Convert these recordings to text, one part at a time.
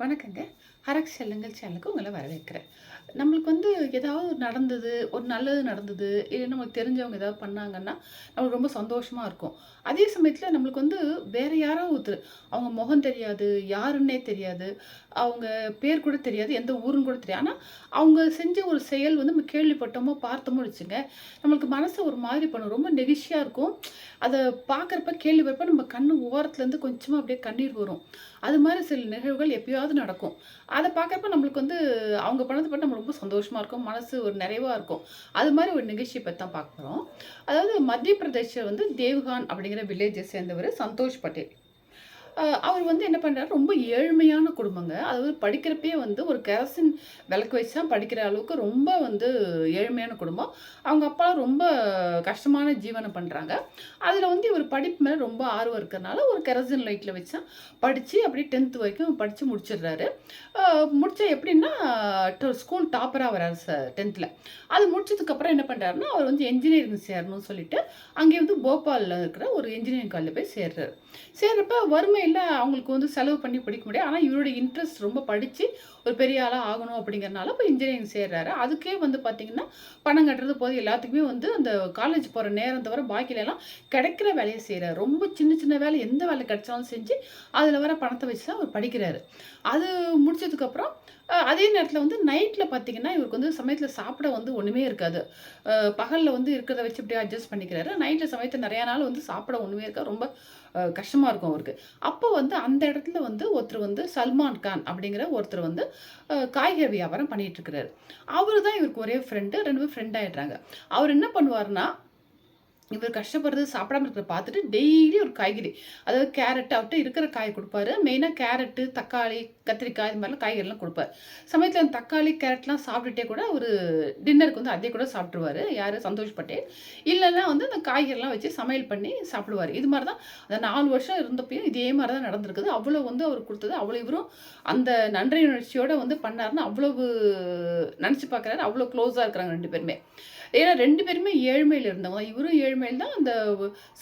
வணக்கங்க. ஹரக் செல்லுங்கள் சேனலுக்கு உங்களை வரவேற்கிறேன். நம்மளுக்கு வந்து ஏதாவது நடந்தது ஒரு நல்லது நடந்தது இல்லை நமக்கு தெரிஞ்சவங்க ஏதாவது பண்ணாங்கன்னா நம்மளுக்கு ரொம்ப சந்தோஷமாக இருக்கும். அதே சமயத்தில் நம்மளுக்கு வந்து வேறு யாரோ ஒருத்தர் அவங்க முகம் தெரியாது யாருன்னே தெரியாது அவங்க பேர் கூட தெரியாது எந்த ஊருன்னு கூட தெரியாது. ஆனால் அவங்க செஞ்ச ஒரு செயல் வந்து நம்ம கேள்விப்பட்டோமோ பார்த்தோமோ வச்சுங்க நம்மளுக்கு மனசை ஒரு மாதிரி பண்ணும். ரொம்ப நெகிழ்ச்சியாக இருக்கும். அதை பார்க்குறப்ப கேள்விப்பட்டப்ப நம்ம கண்ணு ஓரத்துலேருந்து கொஞ்சமாக அப்படியே கண்ணீர் வரும். அது மாதிரி சில நிகழ்வுகள் எப்பயாவது நடக்கும். அதை பார்க்குறப்ப நம்மளுக்கு வந்து அவங்க பண்ணது பற்றி நம்ம ரொம்ப சந்தோஷமாக இருக்கும். மனசு ஒரு நிறைவாக இருக்கும். அது மாதிரி ஒரு நிகழ்ச்சியை பற்றி தான் பார்க்குறோம் அதாவது மத்திய பிரதேச வந்து தேவ்கான் அப்படிங்கிற வில்லேஜை சேர்ந்தவர் சந்தோஷ் பட்டேல். அவர் வந்து என்ன பண்ணுறாரு ரொம்ப ஏழ்மையான குடும்பங்க. அதாவது படிக்கிறப்பே வந்து ஒரு கேரசின் விளக்கு வச்சு தான் படிக்கிற அளவுக்கு ரொம்ப வந்து ஏழ்மையான குடும்பம். அவங்க அப்பா ரொம்ப கஷ்டமான ஜீவனம் பண்ணுறாங்க அதில் வந்து இவர் படிப்பு மேலே ரொம்ப ஆர்வம் இருக்கிறனால ஒரு கெரசின் லைட்டில் வச்சு தான் படித்து அப்படியே டென்த்து வரைக்கும் படித்து முடிச்சிடுறாரு. முடிச்ச எப்படின்னா ஸ்கூல் டாப்பராக வராரு சார் டென்த்தில் அது முடிச்சதுக்கப்புறம் என்ன பண்ணுறாருன்னா அவர் வந்து என்ஜினியரிங் சேரணும்னு சொல்லிட்டு அங்கே வந்து போபாலில் இருக்கிற ஒரு இன்ஜினியரிங் காலேஜில் போய் சேர்றாரு. சேர்றப்ப வறுமை வறுமையில் அவங்களுக்கு வந்து செலவு பண்ணி படிக்க முடியாது. ஆனால் இவருடைய இன்ட்ரெஸ்ட் ரொம்ப படித்து ஒரு பெரிய ஆளாக ஆகணும் அப்படிங்கிறனால இப்போ இன்ஜினியரிங் சேர்றாரு. அதுக்கே வந்து பார்த்தீங்கன்னா பணம் கட்டுறது போது எல்லாத்துக்குமே வந்து அந்த காலேஜ் போகிற நேரம் தவிர பாக்கியிலலாம் கிடைக்கிற வேலையை செய்கிறார் ரொம்ப சின்ன சின்ன வேலை எந்த வேலை கிடைச்சாலும் செஞ்சு அதில் வர பணத்தை வச்சு தான் அவர் படிக்கிறாரு. அது முடிச்சதுக்கப்புறம் அதே நேரத்தில் வந்து நைட்டில் பார்த்தீங்கன்னா இவருக்கு வந்து சமயத்தில் சாப்பிட வந்து ஒன்றுமே இருக்காது. பகலில் வந்து இருக்கிறத வச்சு அப்படியே அட்ஜஸ்ட் பண்ணிக்கிறாரு. நைட்டில் சமயத்தில் நிறையா நாள் வந்து சாப்பிட ஒன்றுமே இருக்காது. ரொம்ப கஷ்டமாக இருக்கும் அவருக்கு. அப்போ வந்து அந்த இடத்துல வந்து ஒருத்தர் வந்து சல்மான் கான் அப்படிங்கிற ஒருத்தர் வந்து காய்கறி வியாபாரம் பண்ணிகிட்ருக்கிறாரு அவர் தான் இவருக்கு ஒரே ஃப்ரெண்டு ரெண்டு பேரும் ஃப்ரெண்ட் ஆகிடுறாங்க அவர் என்ன பண்ணுவாருன்னா இவர் கஷ்டப்படுறது சாப்பிடாம இருக்கிற பார்த்துட்டு டெய்லி ஒரு காய்கறி. அதாவது கேரட் அவர்கிட்ட இருக்கிற காய் கொடுப்பாரு. மெயினாக கேரட்டு தக்காளி கத்திரிக்காய் இது மாதிரிலாம் காய்கறிலாம் கொடுப்பாரு. சமயத்தில் அந்த தக்காளி கேரட்லாம் சாப்பிட்டுட்டே கூட ஒரு டின்னருக்கு வந்து அதே கூட சாப்பிட்ருவாரு யார்? சந்தோஷப்பட்டே இல்லைன்னா வந்து அந்த காய்கறிலாம் வச்சு சமையல் பண்ணி சாப்பிடுவார். இது மாதிரி தான் அந்த நாலு வருஷம் இருந்தப்பையும் இதே மாதிரி தான் நடந்திருக்குது. அவ்வளோ வந்து அவர் கொடுத்தது. அவ்வளோ இவரும் அந்த நன்றி உணர்ச்சியோடு வந்து பண்ணாருன்னு அவ்வளவு நினச்சி பார்க்குறாரு. அவ்வளோ க்ளோஸாக இருக்கிறாங்க ரெண்டு பேருமே. ஏன்னா ரெண்டு பேருமே ஏழ்மையில் இருந்தவங்க. இவரும் ஏழ்மையில் தான் அந்த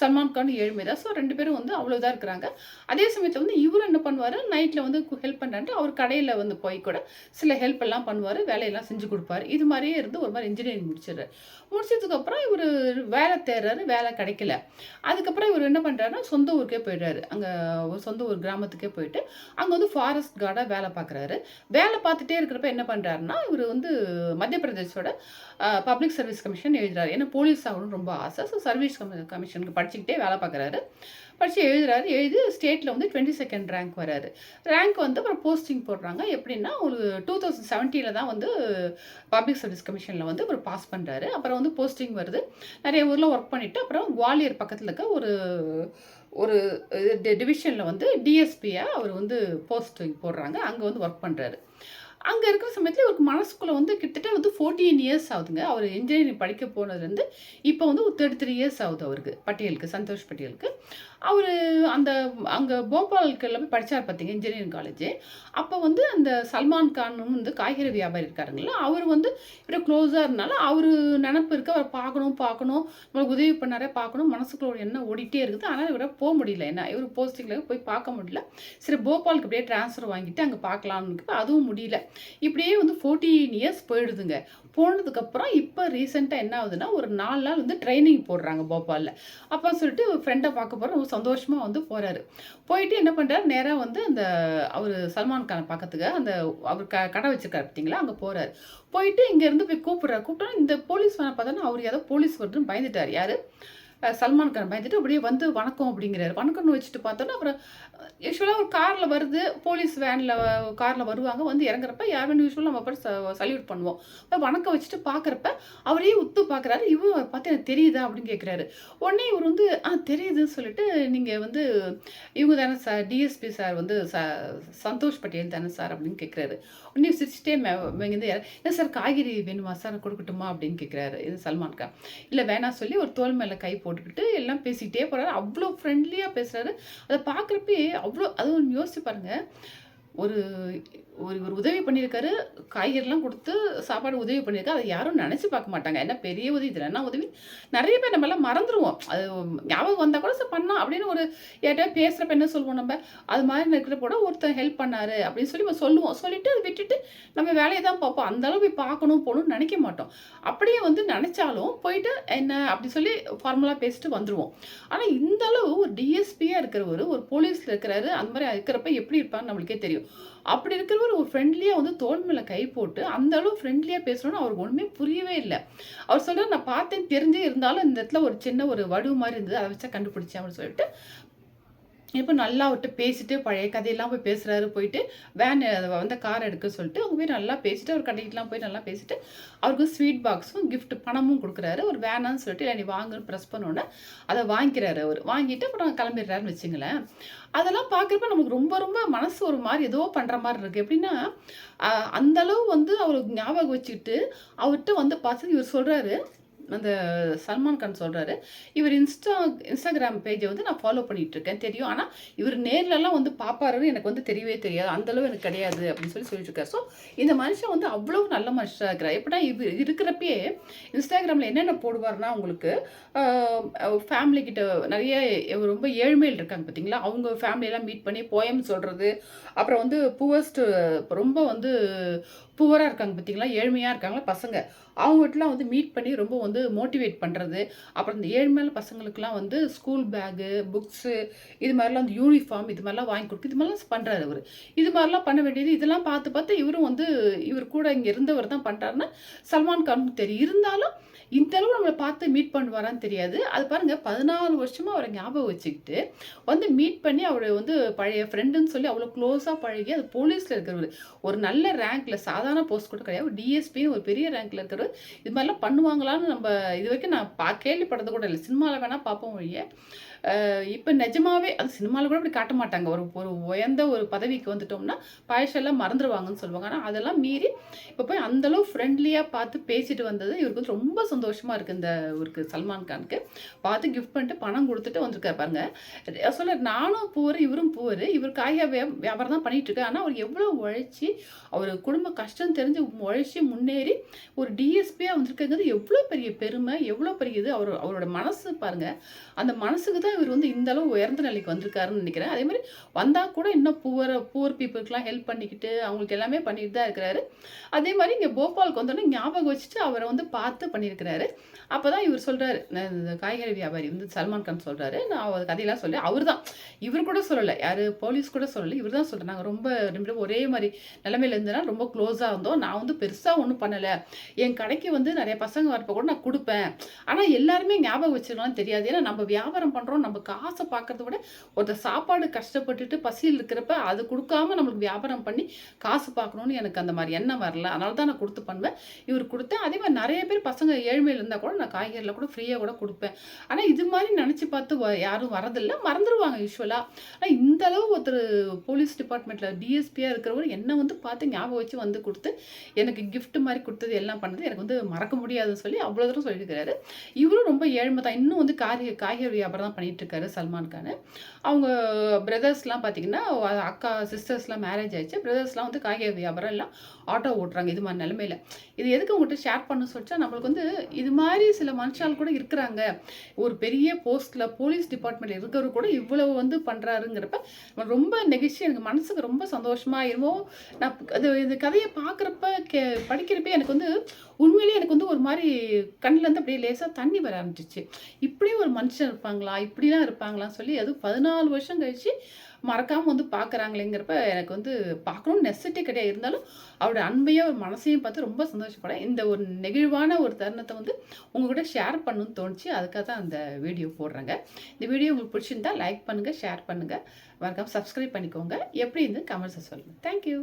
சல்மான் கான் ஏழ்மை தான். ஸோ ரெண்டு பேரும் வந்து அவ்வளோதான் இருக்கிறாங்க. அதே சமயத்தில் வந்து இவரும் என்ன பண்ணுவார்? நைட்டில் வந்து ஹெல்ப் பண்ணுறான்ட்டு அவர் கடையில் வந்து போய் கூட சில ஹெல்ப் எல்லாம் பண்ணுவார். வேலையெல்லாம் செஞ்சு கொடுப்பாரு. இது மாதிரியே இருந்து ஒரு மாதிரி இன்ஜினியரிங் முடிச்சிடுறாரு. முடிச்சதுக்கப்புறம் இவர் வேலை தேடுறாரு. வேலை கிடைக்கல. அதுக்கப்புறம் இவர் என்ன பண்ணுறாருன்னா சொந்த ஊருக்கே போயிடுறாரு. அங்கே ஒரு சொந்த ஊர் கிராமத்துக்கே போயிட்டு அங்கே வந்து ஃபாரஸ்ட் கார்டாக வேலை பார்க்குறாரு. வேலை பார்த்துட்டே இருக்கிறப்ப என்ன பண்ணுறாருன்னா இவர் வந்து மத்திய பிரதேசோட பப்ளிக் சர்வீஸ் கமிஷன் எழுதுறாரு. ஏன்னா போலீஸ் ஆகணும்னு ரொம்ப ஆசை. ஸோ சர்வீஸ் கமிஷனுக்கு படிச்சுக்கிட்டே வேலை பார்க்குறாரு. படித்து எழுதுறாரு. எழுதி ஸ்டேட்டில் வந்து டுவெண்ட்டி செகண்ட் ரேங்க் வராரு. ரேங்க் வந்து அப்புறம் போஸ்டிங் போடுறாங்க. எப்படின்னா ஒரு டூ தௌசண்ட் செவன்ட்டியில் தான் வந்து பப்ளிக் சர்வீஸ் கமிஷனில் வந்து அவர் பாஸ் பண்ணுறாரு அப்புறம் வந்து போஸ்டிங் வருது. நிறைய ஊரில் ஒர்க் பண்ணிவிட்டு அப்புறம் குவாலியர் பக்கத்தில் இருக்க ஒரு ஒரு டிவிஷனில் வந்து டிஎஸ்பியாக அவர் வந்து போஸ்டிங் போடுறாங்க. அங்கே வந்து ஒர்க் பண்ணுறாரு அங்கே இருக்கிற சமயத்தில் இவருக்கு மனசுக்குள்ளே வந்து கிட்டத்தட்ட வந்து ஃபோர்டீன் இயர்ஸ் ஆகுதுங்க. அவர் இன்ஜினியரிங் படிக்க போனதுலேருந்து இப்போ வந்து ஒரு தேர்ட்டி த்ரீ இயர்ஸ் ஆகுது அவருக்கு பட்டேலுக்கு சந்தோஷ் பட்டேலுக்கு. அவர் அந்த அங்கே போபாலுக்கு எல்லாமே படித்தார் பார்த்தீங்க இன்ஜினியரிங் காலேஜ் அப்போ வந்து அந்த சல்மான் கான் வந்து காய்கறி வியாபாரி இருக்காருங்களா அவர் வந்து இவரை க்ளோஸாக இருந்தால அவர் நினப்பு இருக்க அவர் பார்க்கணும் பார்க்கணும் நம்மளுக்கு உதவி பண்ணாரே பார்க்கணும் மனசுக்குள்ள ஒரு எண்ணம் ஓடிட்டே இருக்குது. ஆனால் இவரை போக முடியல. என்ன இவர் போஸ்டிங்கில் போய் பார்க்க முடியல. சரி போபாலுக்கு அப்படியே ட்ரான்ஸ்ஃபர் வாங்கிட்டு அங்கே பார்க்கலாம்னு அதுவும் முடியல. இப்படியே வந்து ஃபோர்டீன் இயர்ஸ் போயிடுதுங்க. போனதுக்கப்புறம் இப்போ ரீசெண்டாக என்ன ஆகுதுன்னா ஒரு நாலு நாள் வந்து ட்ரைனிங் போடுறாங்க போபாலில். அப்போ சொல்லிட்டு ஃப்ரெண்டை பார்க்க போகிற ரொம்ப சந்தோஷமாக வந்து போகிறாரு போயிட்டு என்ன பண்ணுறாரு நேராக வந்து அந்த அவர் சல்மான் கானை பார்க்கறதுக்கு அந்த அவர் க கடை வச்சிருக்காரு பார்த்தீங்களா அங்கே போகிறாரு போயிட்டு இங்கேருந்து போய் கூப்பிட்றாரு. கூப்பிட்டா இந்த போலீஸ் வேலை பார்த்தோன்னா அவர் ஏதோ போலீஸ் வருதுன்னு பயந்துட்டார். யார்? சல்மான் கான் பயந்துட்டு அப்படியே வந்து வணக்கம் அப்படிங்கிறாரு. வணக்கம்னு வச்சுட்டு பார்த்தோன்னா அப்புறம் யூஸ்வலாக ஒரு காரில் வருது போலீஸ் வேனில் காரில் வருவாங்க வந்து இறங்குறப்ப யாருமே யூஸ்வலாக நம்ம அப்புறம் சல்யூட் பண்ணுவோம். அப்ப வணக்கம் வச்சுட்டு பார்க்குறப்ப அவரையே உத்து பார்க்குறாரு. இவன் பார்த்து எனக்கு தெரியுதா அப்படின்னு கேட்குறாரு உடனே இவர் வந்து ஆ தெரியுதுன்னு சொல்லிட்டு நீங்கள் வந்து இவங்க தானே சார் டிஎஸ்பி சார் வந்து ச சந்தோஷ் பட்டேல் தானே சார் அப்படின்னு கேட்குறாரு உடனே சிரிச்சிட்டே இங்கேருந்து என்ன சார் காய்கறி வேணுமா சார் கொடுக்கட்டுமா? அப்படின்னு கேட்குறாரு இது சல்மான் கான். இல்லை வேணாம் சொல்லி ஒரு தோல் மேலே கை போட்டுக்கிட்டு எல்லாம் பேசிக்கிட்டே போகிறாரு அவ்வளோ ஃப்ரெண்ட்லியாக பேசுகிறாரு அதை பார்க்குறப்பே அவ்வளோ அதுவும் யோசிச்சு பாருங்கள் ஒரு ஒரு இவர் உதவி பண்ணியிருக்காரு காய்கறிலாம் கொடுத்து சாப்பாடு உதவி பண்ணியிருக்காரு. அதை யாரும் நினச்சி பார்க்க மாட்டாங்க. என்ன பெரிய உதவி இதில் என்ன உதவி? நிறைய பேர் நம்ம எல்லாம் மறந்துடுவோம் அது ஞாபகம் வந்தால் கூட சார் பண்ணலாம் அப்படின்னு ஒரு யார்கிட்ட பேசுகிறப்ப என்ன சொல்லுவோம் நம்ம? அது மாதிரி இருக்கிறப்ப ஒருத்தர் ஹெல்ப் பண்ணார் அப்படின்னு சொல்லி நம்ம சொல்லுவோம். சொல்லிவிட்டு அதை விட்டுட்டு நம்ம வேலையை தான் பார்ப்போம். அந்த அளவு போய் பார்க்கணும் போகணும்னு நினைக்க மாட்டோம். அப்படியே வந்து நினச்சாலும் போயிட்டு என்ன அப்படி சொல்லி ஃபார்முலாக பேசிட்டு வந்துடுவோம் ஆனால் இந்த அளவு ஒரு டிஎஸ்பியாக இருக்கிறவர் ஒரு போலீஸில் இருக்கிறாரு அந்த மாதிரி இருக்கிறப்ப எப்படி இருப்பான்னு நம்மளுக்கே தெரியும். அப்படி இருக்கிறவர் ஒரு ஃப்ரெண்ட்லியாக வந்து தோல் மேலே கை போட்டு அந்த அளவு ஃப்ரெண்ட்லியாக பேசணும்னு அவருக்கு ஒன்றுமே புரியவே இல்லை. அவர் சொல்கிறார் நான் பார்த்தேன் தெரிஞ்சே இருந்தாலும் இந்த இடத்துல ஒரு சின்ன ஒரு வடு மாதிரி இருந்தது அதை வச்சா கண்டுபிடிச்சேன் அப்படின்னு சொல்லிட்டு இப்போ நல்லா அவர்கிட்ட பேசிட்டு பழைய கதையெல்லாம் போய் பேசுகிறாரு போயிட்டு வேன் வந்த கார் எடுக்க சொல்லிட்டு அவங்க போய் நல்லா பேசிட்டு அவர் கடைக்கெலாம் போய் நல்லா பேசிட்டு அவருக்கு ஸ்வீட் பாக்ஸும் கிஃப்ட் பணமும் கொடுக்குறாரு. ஒரு வேணான்னு சொல்லிட்டு இல்லை நீ வாங்குன்னு ப்ரெஸ் பண்ணோன்னே அதை வாங்கிக்கிறாரு அவர். வாங்கிட்டு அப்புறம் கிளம்பிடுறாருன்னு வச்சுங்களேன். அதெல்லாம் பார்க்குறப்ப நமக்கு ரொம்ப ரொம்ப மனசு ஒரு மாதிரி ஏதோ பண்ணுற மாதிரி இருக்குது எப்படின்னா அந்தளவு வந்து அவருக்கு ஞாபகம் வச்சுக்கிட்டு அவர்கிட்ட வந்து பார்த்து இவர் சொல்கிறாரு அந்த சல்மான் கான் சொல்கிறாரு இவர் இன்ஸ்டா இன்ஸ்டாகிராம் பேஜை வந்து நான் ஃபாலோ பண்ணிகிட்ருக்கேன் தெரியும். ஆனால் இவர் நேர்லலாம் வந்து பார்ப்பாருன்னு எனக்கு வந்து தெரியவே தெரியாது. அந்தளவு எனக்கு கிடையாது அப்படின்னு சொல்லி சொல்லிட்டுருக்காரு. ஸோ இந்த மனுஷன் வந்து அவ்வளோ நல்ல மனுஷனாக இருக்கிறார் எப்படின்னா இது இருக்கிறப்பயே இன்ஸ்டாகிராமில் என்னென்ன போடுவார்னா உங்களுக்கு ஃபேமிலி கிட்ட நிறைய ரொம்ப ஏழ்மையில் இருக்காங்க பார்த்தீங்களா அவங்க ஃபேமிலியெல்லாம் மீட் பண்ணி போயம் சொல்கிறது அப்புறம் வந்து புவஸ்ட் ரொம்ப வந்து புவராக இருக்காங்க பார்த்தீங்களா ஏழ்மையாக இருக்காங்களா? பசங்க. அவங்ககிட்டலாம் வந்து மீட் பண்ணி ரொம்ப வந்து மோட்டிவேட் பண்ணுறது அப்புறம் இந்த ஏழ்மையான பசங்களுக்குலாம் வந்து ஸ்கூல் பேகு புக்ஸு இது மாதிரிலாம் வந்து யூனிஃபார்ம் இது மாதிரிலாம் வாங்கி கொடுக்கு இது மாதிரிலாம் பண்ணுறாரு அவர். இது மாதிரிலாம் பண்ண வேண்டியது இதெல்லாம் பார்த்து பார்த்து இவரும் வந்து இவர் கூட இங்கே இருந்தவர் தான் பண்ணுறாருன்னா சல்மான் கான் தெரியும் இருந்தாலும் இந்த அளவு நம்மளை பார்த்து மீட் பண்ணுவாரான்னு தெரியாது. அது பாருங்கள் பதினாலு வருஷமாக அவரை ஞாபகம் வச்சுக்கிட்டு வந்து மீட் பண்ணி அவரை வந்து பழைய ஃப்ரெண்டுன்னு சொல்லி அவ்வளோ க்ளோஸாக பழகி அது போலீஸில் இருக்கிறவர். ஒரு நல்ல ரேங்க்கில் சாதாரண போஸ்ட் கூட கிடையாது. டிஎஸ்பின்னு ஒரு பெரிய ரேங்க்கில் இருக்கிறவர். இது மாதிரிலாம் பண்ணுவாங்களான்னு நம்ம இது வரைக்கும் நான் பா கேள்விப்பட்டது கூட இல்லை. சினிமாவில் வேணால் பார்ப்போம் வழியே இப்போ நிஜமாவே அது சினிமாவில் கூட அப்படி காட்ட மாட்டாங்க. ஒரு ஒரு உயர்ந்த ஒரு பதவிக்கு வந்துட்டோம்னா பாயசெல்லாம் மறந்துடுவாங்கன்னு சொல்லுவாங்க. ஆனால் அதெல்லாம் மீறி இப்போ போய் அந்தளவு ஃப்ரெண்ட்லியாக பார்த்து பேசிட்டு வந்தது இவருக்கு வந்து ரொம்ப சந்தோஷமாக இருக்குது இந்த இவருக்கு சல்மான் கானுக்கு. பார்த்து கிஃப்ட் பண்ணிட்டு பணம் கொடுத்துட்டு வந்திருக்காரு பாருங்க. சொல்ல நானும் பூவர் இவரும் போர். இவர் காய்கறி வியாபாரம் தான் பண்ணிகிட்டு இருக்காரு. ஆனால் அவர் எவ்வளோ உழைச்சி அவர் குடும்ப கஷ்டம் தெரிஞ்சு உழைச்சி முன்னேறி ஒரு டிஎஸ்பியாக வந்திருக்கிறது எவ்வளோ பெரிய பெருமை எவ்வளோ பெரிய இது. அவர் அவரோட மனசு பாருங்கள் அந்த மனசுக்கு தான் இவர் வந்து இந்த அளவு உயர்ந்த நிலைக்கு வந்திருக்காருன்னு நினைக்கிறேன். அதே மாதிரி வந்தால் கூட இன்னும் புவர் புவர் பீப்புளுக்குலாம் ஹெல்ப் பண்ணிக்கிட்டு அவங்களுக்கு எல்லாமே பண்ணிட்டு தான் இருக்கிறாரு. அதே மாதிரி இங்கே போபாலுக்கு வந்தோடனே ஞாபகம் வச்சுட்டு அவரை வந்து பார்த்து பண்ணியிருக்கிறாரு. அப்போ தான் இவர் சொல்கிறாரு இந்த காய்கறி வியாபாரி வந்து சல்மான் கான் சொல்கிறாரு நான் அவர் கதையெல்லாம் சொல்லி அவர் தான் இவர் கூட சொல்லலை யார் போலீஸ் கூட சொல்லலை இவர் தான் சொல்கிறேன் நாங்கள் ரொம்ப ரெண்டு ஒரே மாதிரி நிலமையில இருந்தனா ரொம்ப க்ளோஸாக இருந்தோம். நான் வந்து பெருசாக ஒன்றும் பண்ணலை. என் கடைக்கு வந்து நிறைய பசங்க வரப்போ கூட நான் கொடுப்பேன். ஆனால் எல்லாருமே ஞாபகம் வச்சுருக்கலாம் தெரியாது. ஏன்னா நம்ம வியாபாரம் பண்ணுறோம் நம்ம காசை பார்க்கறத விட ஒருத்தர் சாப்பாடு கஷ்டப்பட்டுட்டு பசியில் இருக்கிறப்ப அது கொடுக்காம நம்மளுக்கு வியாபாரம் பண்ணி காசு பார்க்கணுன்னு எனக்கு அந்த மாதிரி எண்ணம் வரல. அதனால தான் நான் கொடுத்து பண்ணுவேன். இவர் கொடுத்தேன். அதே மாதிரி நிறைய பேர் பசங்க ஏழ்மையில் இருந்தால் கூட நான் காய்கறியில் கூட ஃப்ரீயாக கூட கொடுப்பேன். ஆனால் இது மாதிரி நினச்சி பார்த்து யாரும் வரதில்லை மறந்துடுவாங்க யூஸ்வலாக ஆனால் இந்த அளவு ஒருத்தர் போலீஸ் டிபார்ட்மெண்ட்டில் டிஎஸ்பியாக இருக்கிறவர் என்னை வந்து பார்த்து ஞாபகம் வச்சு வந்து கொடுத்து எனக்கு கிஃப்ட் மாதிரி கொடுத்தது எல்லாம் பண்ணது எனக்கு வந்து மறக்க முடியாதுன்னு சொல்லி அவ்வளோ தூரம் சொல்லியிருக்கிறாரு. இவரும் ரொம்ப ஏழ்மை தான். இன்னும் வந்து காய்கறி காய்கறி வியாபாரம் தான் பண்ணி இருக்காரு சல்மான் கான் அவங்க பிரதர்ஸ்லாம் பார்த்திங்கன்னா அக்கா சிஸ்டர்ஸ்லாம் மேரேஜ் ஆயிடுச்சு. பிரதர்ஸ்லாம் வந்து காய்கறி வியாபாரம் எல்லாம் ஆட்டோ ஓட்டுறாங்க. இது மாதிரி நிலமையில. இது எதுக்கு உங்கள்கிட்ட ஷேர் பண்ண சொல்லிச்சா நம்மளுக்கு வந்து இது மாதிரி சில மனுஷால் கூட இருக்கிறாங்க. ஒரு பெரிய போஸ்ட்டில் போலீஸ் டிபார்ட்மெண்ட்டில் இருக்கிறவர் கூட இவ்வளவு வந்து பண்ணுறாருங்கிறப்ப ரொம்ப நெகிழ்ச்சி. எனக்கு மனசுக்கு ரொம்ப சந்தோஷமாக இருமோ நான் அது இந்த கதையை பார்க்குறப்ப கே படிக்கிறப்ப எனக்கு வந்து உண்மையிலேயே எனக்கு வந்து ஒரு மாதிரி கண்ணிலேருந்து அப்படியே லேசாக தண்ணி வர ஆரம்பிச்சிச்சு இப்படியும் ஒரு மனுஷன் இருப்பாங்களா? இப்படிலாம் இருப்பாங்களான்னு சொல்லி அது பதினாலு வருஷம் கழிச்சு மறக்காமல் வந்து பார்க்குறாங்களேங்கிறப்ப எனக்கு வந்து பார்க்கணும்னு நெசசிட்டி கிடையாது. இருந்தாலும் அவரோட அன்பையும் ஒரு மனசையும் பார்த்து ரொம்ப சந்தோஷப்படேன் இந்த ஒரு நெகிழ்வான ஒரு தருணத்தை வந்து உங்கள்கிட்ட ஷேர் பண்ணணும்னு தோணுச்சு. அதுக்காக தான் அந்த வீடியோ போடுறேங்க. இந்த வீடியோ உங்களுக்கு பிடிச்சிருந்தா லைக் பண்ணுங்கள் ஷேர் பண்ணுங்கள் மறக்காமல் சப்ஸ்கிரைப் பண்ணிக்கோங்க. எப்படி இருந்து கமெண்ட்ஸை சொல்லுங்கள் தேங்க்யூ